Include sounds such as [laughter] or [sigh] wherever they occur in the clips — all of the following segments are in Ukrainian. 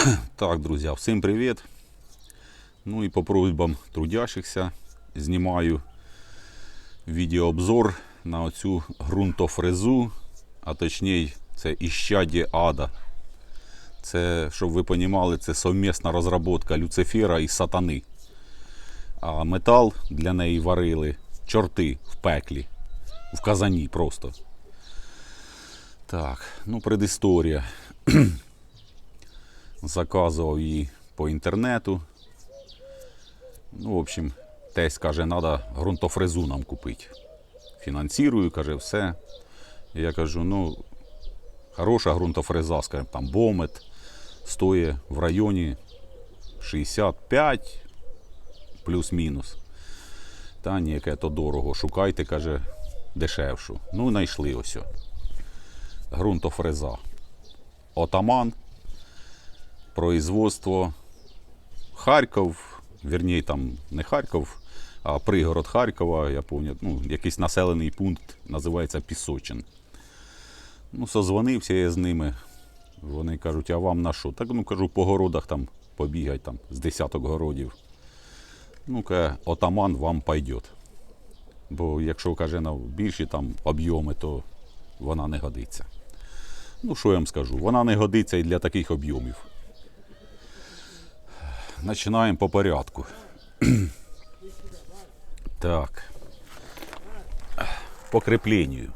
[coughs] Так, друзі, всім привіт. Ну і по просьбам трудящихся знімаю відеообзор на оцю ґрунтофрезу, а точніше, це іщадє ада. Це, щоб ви розуміли, це совмісна розробка Люцифера і сатани. А метал для неї варили чорти в пеклі, в казані просто. Так, ну предісторія. Заказував її по інтернету. Ну, в общем, тесть каже, треба ґрунтофрезу нам купити. Фінансірую, каже, все. Я кажу, ну, хороша ґрунтофреза, скажімо, там бомет стоїть в районі 65 плюс-мінус. Та ні, яке то дорого. Шукайте, каже, дешевшу. Ну, знайшли ось. о. Ґрунтофреза. Отаман. Производство Харків, вірніше, там не Харків, а пригород Харкова, я пам'ятаю, ну, якийсь населений пункт називається Пісочин. Ну, созвонився я з ними. Вони кажуть, а вам на що? Так ну кажу, по городах там побігай там з десяток городів. Ну, каже, отаман вам пойдет. Бо якщо каже на більші там об'єми, то вона не годиться. Ну, що я вам скажу? Вона не годиться і для таких об'ємів. Починаємо по порядку. [clears throat] так. По крепленню.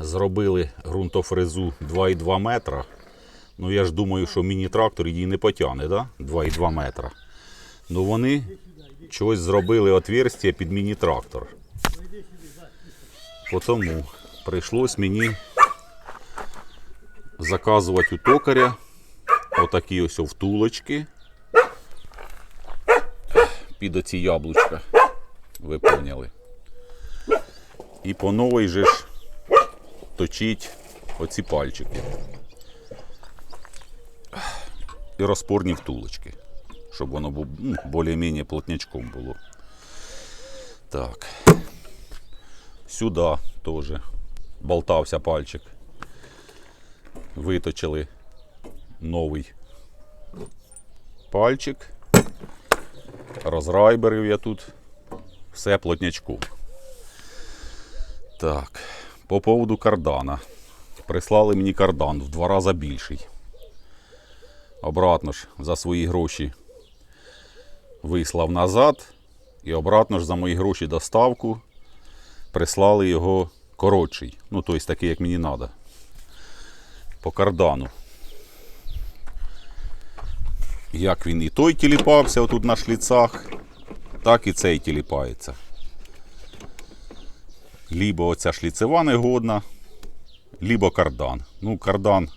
Зробили ґрунтофрезу 2,2 метра. Ну я ж думаю, що міні-трактор її не потягне, да? 2,2 метра. Ну вони чогось зробили отверстие під міні-трактор. Тому прийшлось мені заказувати у токаря отакі ось втулочки під оці яблучка. Ви поняли. І по новій же ж точить оці пальчики. І розпорні втулочки, щоб воно більш-менш плотнячком було. Так. Сюди теж болтався пальчик. Виточили новий пальчик. Розрайберив я тут. Все плотнячку. Так, по поводу кардана. Прислали мені кардан в два рази більший. Обратно ж за свої гроші вислав назад. І обратно ж за мої гроші доставку прислали його коротший. Ну, тобто такий, як мені треба. По кардану. Як він і той тіліпався отут на шліцах, так і цей тіліпається. Лібо оця шліцева негодна, лібо кардан. Ну, кардан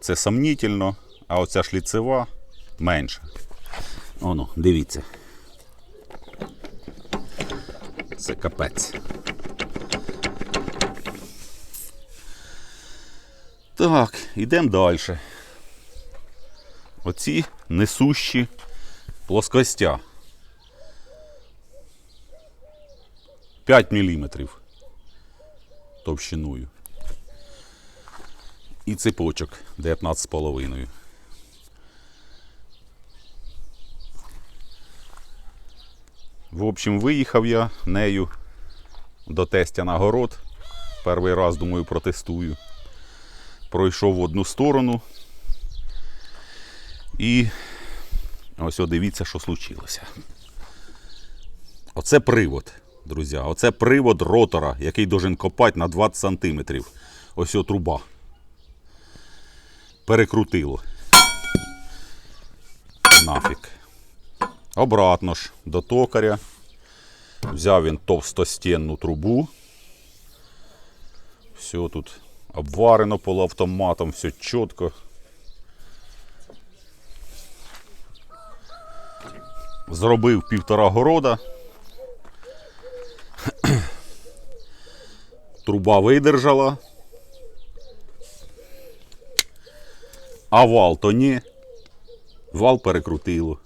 це сомнітельно, а оця шліцева менша. Оно, дивіться. Це капець. Так, йдемо далі. Оці несущі плоскостя. 5 мм товщиною. І цепочок 19,5. В общем, виїхав я нею до тестя на город. Перший раз, думаю, протестую. Пройшов в одну сторону. І ось дивіться, що случилося. Оце привод, друзі. Оце привод ротора, який должен копати на 20 см. Ось о труба. Перекрутило. Нафіг. Обратно ж до токаря. Взяв він товстостінну трубу. Все тут обварено полуавтоматом, все чітко. Зробив півтора города. Труба видержала. А вал то ні. Вал перекрутило.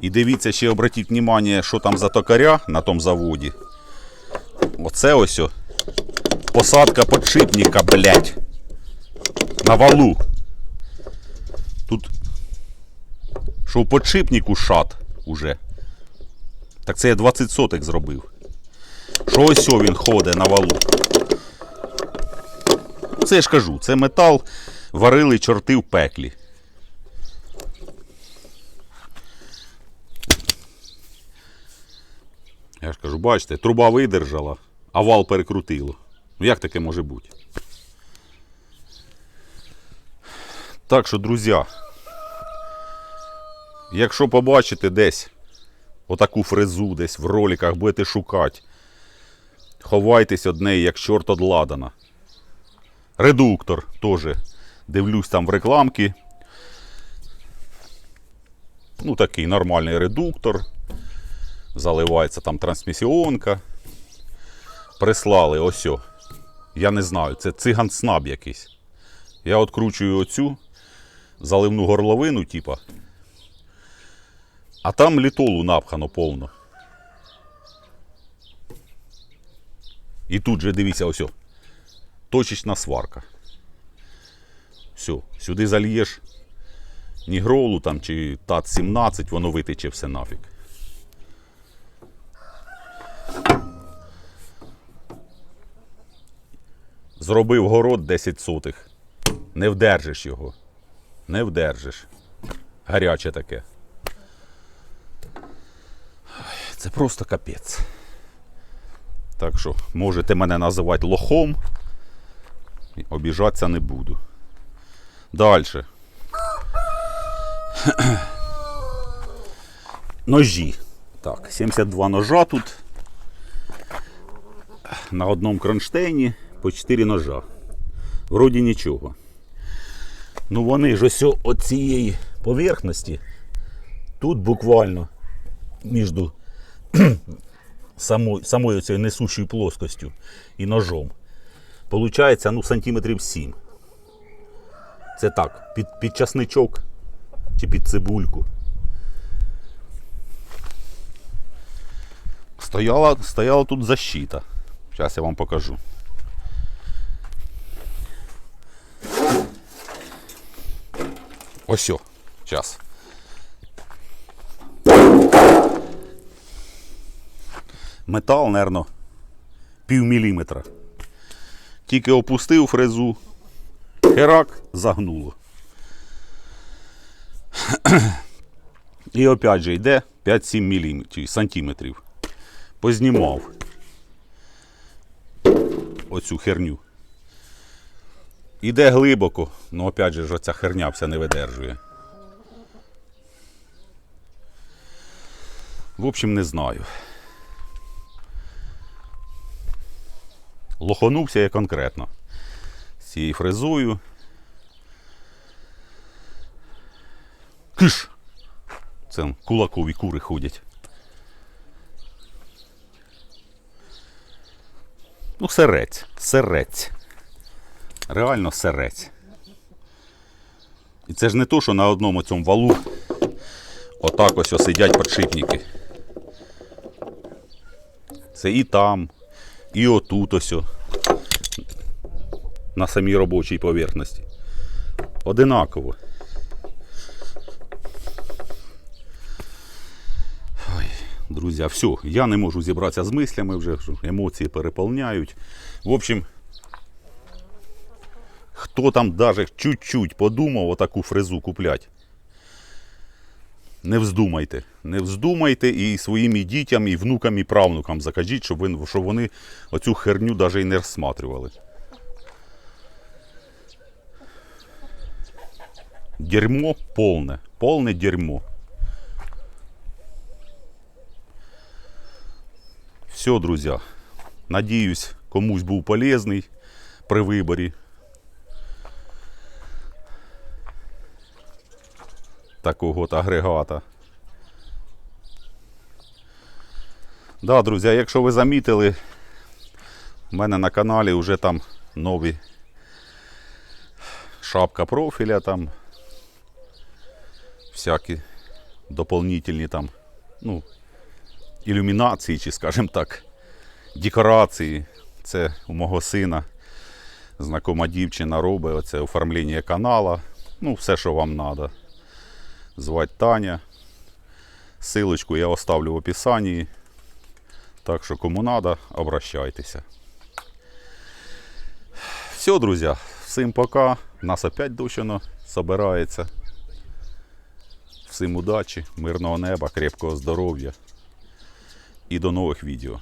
І дивіться, ще обратіть увагу, що там за токаря на тому заводі. Оце ось Посадка подшипника, блядь. На валу. Тут. Що в подшипнику шат уже. Так це я 20 соток зробив. Що ось він ходить на валу. Це я ж кажу, це метал варили чорти в пеклі. Я ж кажу, бачите, труба видержала, а вал перекрутило. Ну як таке може бути? Так що, друзі, якщо побачите десь отаку фрезу, десь в роликах будете шукати, ховайтесь од неї, як чорт од ладана. Редуктор теж. Дивлюсь там в рекламки. Ну, такий нормальний редуктор. Заливається там трансмісіонка. Прислали ось. Я не знаю, це циган снаб якийсь. Я откручую оцю заливну горловину, типа. А там літолу напхано повно. І тут же дивіться ось. Точечна сварка. Все, сюди зальєш нігролу там чи ТАТ-17, воно витече все нафіг. Зробив город 10 сотих. Не вдержиш його. Не вдержиш. Гаряче таке. Ой, Це просто капець. Так що можете мене називати лохом. Обіжатися не буду. Далі. [clears throat] Ножі. Так, 72 ножа тут. На одному кронштейні по 4 ножа. Вроді нічого. Ну вони ж ось от цієї поверхності. Тут буквально між [clears throat] самою, самою цією несущою плоскостю і ножом. Получається, ну, сантиметрів 7. Це так, під, під часничок чи під цибульку. Стояла, стояла тут защита. Зараз я вам покажу. Ось о, Метал, нервно, пів міліметра. Тільки опустив фрезу, херак загнуло. І опять же йде 5-7 міліметрів, сантиметрів. Познімав оцю херню. Іде глибоко, ну опять же ж оця херня вся не видержує. В общем, не знаю. Лоханувся я конкретно. З цією фрезою. Киш! Це кулакові кури ходять. Ну, серець, серець. Реально серець. І це ж не то, що на одному цьому валу отак ось сидять подшипники. Це і там, і отут ось. На самій робочій поверхності. Одинаково. Ой, друзі, все, я не можу зібратися з мислями вже, емоції переповняють. В общем, хто там даже чуть-чуть подумав отаку фрезу куплять. Не вздумайте. Не вздумайте і своїм і дітям, і внукам, і правнукам закажіть, щоб, ви, щоб вони оцю херню навіть і не розсматривали. Дерьмо повне. Повне дерьмо. Все, друзі. Надіюсь, комусь був полезний при виборі. Такого от агрегата. Да, друзі, якщо ви замітили, в мене на каналі вже там нові шапка профіля, там всякі дополнительні там, ну, ілюмінації, чи, скажімо так, декорації. Це у мого сина знакома дівчина робить оце оформлення канала. Ну, все, що вам треба. Звати Таня. Силочку я оставлю в описанні. Так що кому треба, обращайтеся. Все, друзі, всім пока. Нас опять дощано собирається. Всім удачі, мирного неба, крепкого здоров'я і до нових відео.